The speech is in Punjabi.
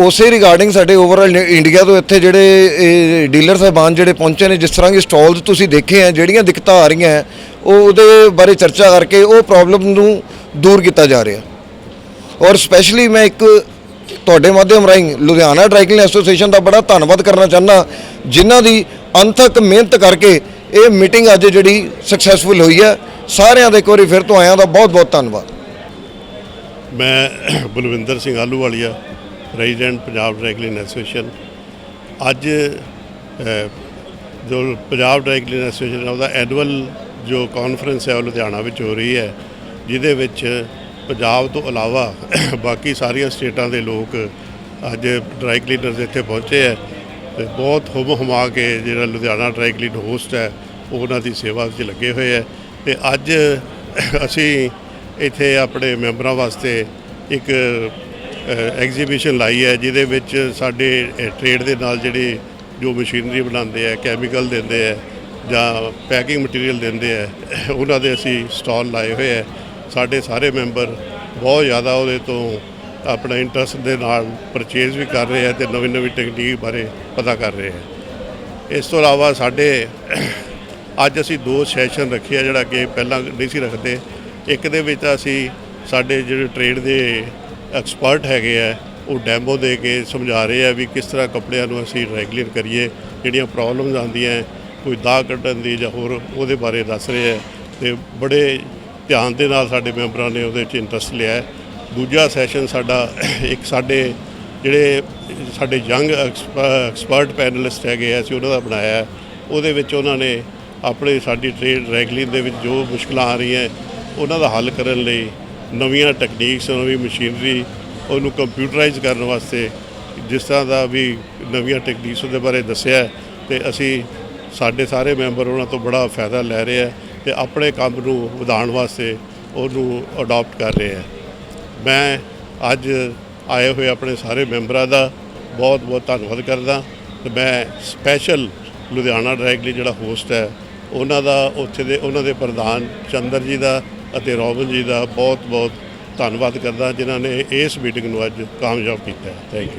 ਉਸੇ ਰਿਗਾਰਡਿੰਗ ਸਾਡੇ ਓਵਰਆਲ ਇੰਡੀਆ ਤੋਂ ਇੱਥੇ ਜਿਹੜੇ ਡੀਲਰ ਸਾਹਿਬਾਨ ਜਿਹੜੇ ਪਹੁੰਚੇ ਨੇ ਜਿਸ ਤਰ੍ਹਾਂ ਕਿ ਸਟਾਲਸ ਤੁਸੀਂ ਦੇਖੇ ਆ ਜਿਹੜੀਆਂ ਦਿੱਕਤਾਂ ਆ ਰਹੀਆਂ ਹੈ, ਉਹ ਉਹਦੇ ਬਾਰੇ ਚਰਚਾ ਕਰਕੇ ਉਹ ਪ੍ਰੋਬਲਮ ਨੂੰ ਦੂਰ ਕੀਤਾ ਜਾ ਰਿਹਾ। ਔਰ ਸਪੈਸ਼ਲੀ ਮੈਂ ਇੱਕ ਤੁਹਾਡੇ ਮਾਧਿਅਮ ਰਾਹੀਂ ਲੁਧਿਆਣਾ ਡਰਾਈਕਲਿੰਗ ਐਸੋਸੀਏਸ਼ਨ ਦਾ ਬੜਾ ਧੰਨਵਾਦ ਕਰਨਾ ਚਾਹੁੰਦਾ ਜਿਨ੍ਹਾਂ ਦੀ ਅੰਥਕ ਮਿਹਨਤ ਕਰਕੇ ਇਹ ਮੀਟਿੰਗ ਅੱਜ ਜਿਹੜੀ ਸਕਸੈਸਫੁਲ ਹੋਈ ਹੈ ਸਾਰਿਆਂ ਦਾ ਇੱਕ ਵਾਰੀ ਫਿਰ ਤੋਂ ਆਇਆਂ ਦਾ ਬਹੁਤ ਬਹੁਤ ਧੰਨਵਾਦ। ਮੈਂ Balwinder Singh Ahluwalia president Punjab dry cleaning association. ਅੱਜ ਜੋ ਪੰਜਾਬ ਡਰਾਈਕਲਿੰਗ ਐਸੋਸੀਏਸ਼ਨ ਉਹਦਾ ਐਨੂਅਲ ਜੋ ਕਾਨਫਰੰਸ ਹੈ, ਉਹ ਲੁਧਿਆਣਾ ਵਿੱਚ ਹੋ ਰਹੀ ਹੈ, ਜਿਹਦੇ ਵਿੱਚ ਪੰਜਾਬ ਤੋਂ ਇਲਾਵਾ ਬਾਕੀ ਸਾਰੀਆਂ ਸਟੇਟਾਂ ਦੇ ਲੋਕ ਅੱਜ ਡਰਾਈ ਕਲੀਨਰਸ ਇੱਥੇ ਪਹੁੰਚੇ ਹੈ ਤੇ ਬਹੁਤ ਹੁਮ ਹੁਮਾ ਕੇ ਜਿਹੜਾ ਲੁਧਿਆਣਾ ਡਰਾਈ ਕਲੀਨ ਹੋਸਟ ਹੈ, ਉਹ ਉਹਨਾਂ ਦੀ ਸੇਵਾ ਵਿੱਚ ਲੱਗੇ ਹੋਏ ਹੈ। ਤੇ ਅੱਜ ਅਸੀਂ ਇੱਥੇ ਆਪਣੇ ਮੈਂਬਰਾਂ ਵਾਸਤੇ ਇੱਕ ਐਗਜ਼ੀਬਿਸ਼ਨ ਲਾਈ ਹੈ, ਜਿਹਦੇ ਵਿੱਚ ਸਾਡੇ ਟ੍ਰੇਡ ਦੇ ਨਾਲ ਜਿਹੜੇ ਜੋ ਮਸ਼ੀਨਰੀ ਬਣਾਉਂਦੇ ਆ ਕੈਮੀਕਲ ਦਿੰਦੇ ਆ ਜਾਂ ਪੈਕਿੰਗ ਮਟੀਰੀਅਲ ਦਿੰਦੇ ਆ ਉਹਨਾਂ ਦੇ ਅਸੀਂ ਸਟਾਲ ਲਾਏ ਹੋਏ ਆ ਸਾਡੇ ਸਾਰੇ ਮੈਂਬਰ ਬਹੁਤ ਜ਼ਿਆਦਾ ਉਹਦੇ ਤੋਂ ਆਪਣਾ ਇੰਟਰਸਟ ਦੇ ਨਾਲ ਪਰਚੇਜ਼ ਵੀ ਕਰ ਰਹੇ ਆ ਤੇ ਨਵੀਂ ਨਵੀਂ ਟੈਕਨੀਕ ਬਾਰੇ ਪਤਾ ਕਰ ਰਹੇ ਆ ਇਸ ਤੋਂ ਇਲਾਵਾ ਸਾਡੇ, ਅੱਜ ਅਸੀਂ ਦੋ ਸੈਸ਼ਨ ਰੱਖੇ ਆ, ਜਿਹੜਾ ਕਿ ਪਹਿਲਾਂ ਨਹੀਂ ਸੀ ਰੱਖਦੇ। ਇੱਕ ਦੇ ਵਿੱਚ ਅਸੀਂ ਸਾਡੇ ਜਿਹੜੇ ਟ੍ਰੇਡ ਦੇ ਐਕਸਪਰਟ ਹੈਗੇ ਆ, ਉਹ ਡੈਮੋ ਦੇ ਕੇ ਸਮਝਾ ਰਹੇ ਆ ਵੀ ਕਿਸ ਤਰ੍ਹਾਂ ਕੱਪੜਿਆਂ ਨੂੰ ਅਸੀਂ ਰੈਗੂਲਰ ਕਰੀਏ, ਜਿਹੜੀਆਂ ਪ੍ਰੋਬਲਮਸ ਆਉਂਦੀਆਂ, ਕੋਈ ਦਾਗ ਕੱਢਣ ਦੀ ਜਾਂ ਹੋਰ ਉਹਦੇ ਬਾਰੇ ਦੱਸ ਰਹੇ ਆ ਤੇ ਬੜੇ ਧਿਆਨ ਦੇ ਨਾਲ ਸਾਡੇ ਮੈਂਬਰਾਂ ਨੇ ਉਹਦੇ 'ਚ ਇੰਟਰਸਟ ਲਿਆ ਦੂਜਾ ਸੈਸ਼ਨ ਸਾਡਾ ਇੱਕ ਸਾਡੇ ਜਿਹੜੇ ਸਾਡੇ ਯੰਗ ਐਕਸਪਰਟ ਪੈਨਲਿਸਟ ਹੈਗੇ ਆ, ਅਸੀਂ ਉਹਨਾਂ ਦਾ ਬਣਾਇਆ ਉਹਦੇ ਵਿੱਚ ਉਹਨਾਂ ਨੇ ਆਪਣੇ ਸਾਡੀ ਟ੍ਰੇਡ ਰੈਗਲਿੰਗ ਦੇ ਵਿੱਚ ਜੋ ਮੁਸ਼ਕਲਾਂ ਆ ਰਹੀਆਂ, ਉਹਨਾਂ ਦਾ ਹੱਲ ਕਰਨ ਲਈ ਨਵੀਆਂ ਟੈਕਨੀਕਸ ਨਵੀਂ ਮਸ਼ੀਨਰੀ ਉਹਨੂੰ ਕੰਪਿਊਟਰਾਈਜ਼ ਕਰਨ ਵਾਸਤੇ ਜਿਸ ਤਰ੍ਹਾਂ ਦਾ ਵੀ ਨਵੀਆਂ ਟੈਕਨੀਕਸ ਉਹਦੇ ਬਾਰੇ ਦੱਸਿਆ ਹੈ ਤੇ ਅਸੀਂ ਸਾਡੇ ਸਾਰੇ ਮੈਂਬਰ ਉਹਨਾਂ ਤੋਂ ਬੜਾ ਫਾਇਦਾ ਲੈ ਰਹੇ ਆ ਤੇ ਆਪਣੇ ਕੰਮ ਨੂੰ ਵਧਾਉਣ ਵਾਸਤੇ ਉਹਨੂੰ ਅਡਾਪਟ ਕਰ ਰਹੇ ਆ ਮੈਂ ਅੱਜ ਆਏ ਹੋਏ ਆਪਣੇ ਸਾਰੇ ਮੈਂਬਰਾਂ ਦਾ ਬਹੁਤ ਬਹੁਤ ਧੰਨਵਾਦ ਕਰਦਾ। ਤੇ ਮੈਂ ਸਪੈਸ਼ਲ ਲੁਧਿਆਣਾ ਡਾਇਰੈਕਟਲੀ ਜਿਹੜਾ ਹੋਸਟ ਹੈ, ਉਹਨਾਂ ਦਾ ਉੱਥੇ ਦੇ, ਉਹਨਾਂ ਦੇ ਪ੍ਰਧਾਨ ਚੰਦਰ ਜੀ ਦਾ ਅਤੇ ਰੋਬਨ ਜੀ ਦਾ ਬਹੁਤ ਬਹੁਤ ਧੰਨਵਾਦ ਕਰਦਾ ਜਿਨ੍ਹਾਂ ਨੇ ਇਸ ਮੀਟਿੰਗ ਨੂੰ ਅੱਜ ਕਾਮਯਾਬ ਕੀਤਾ ਥੈਂਕ ਯੂ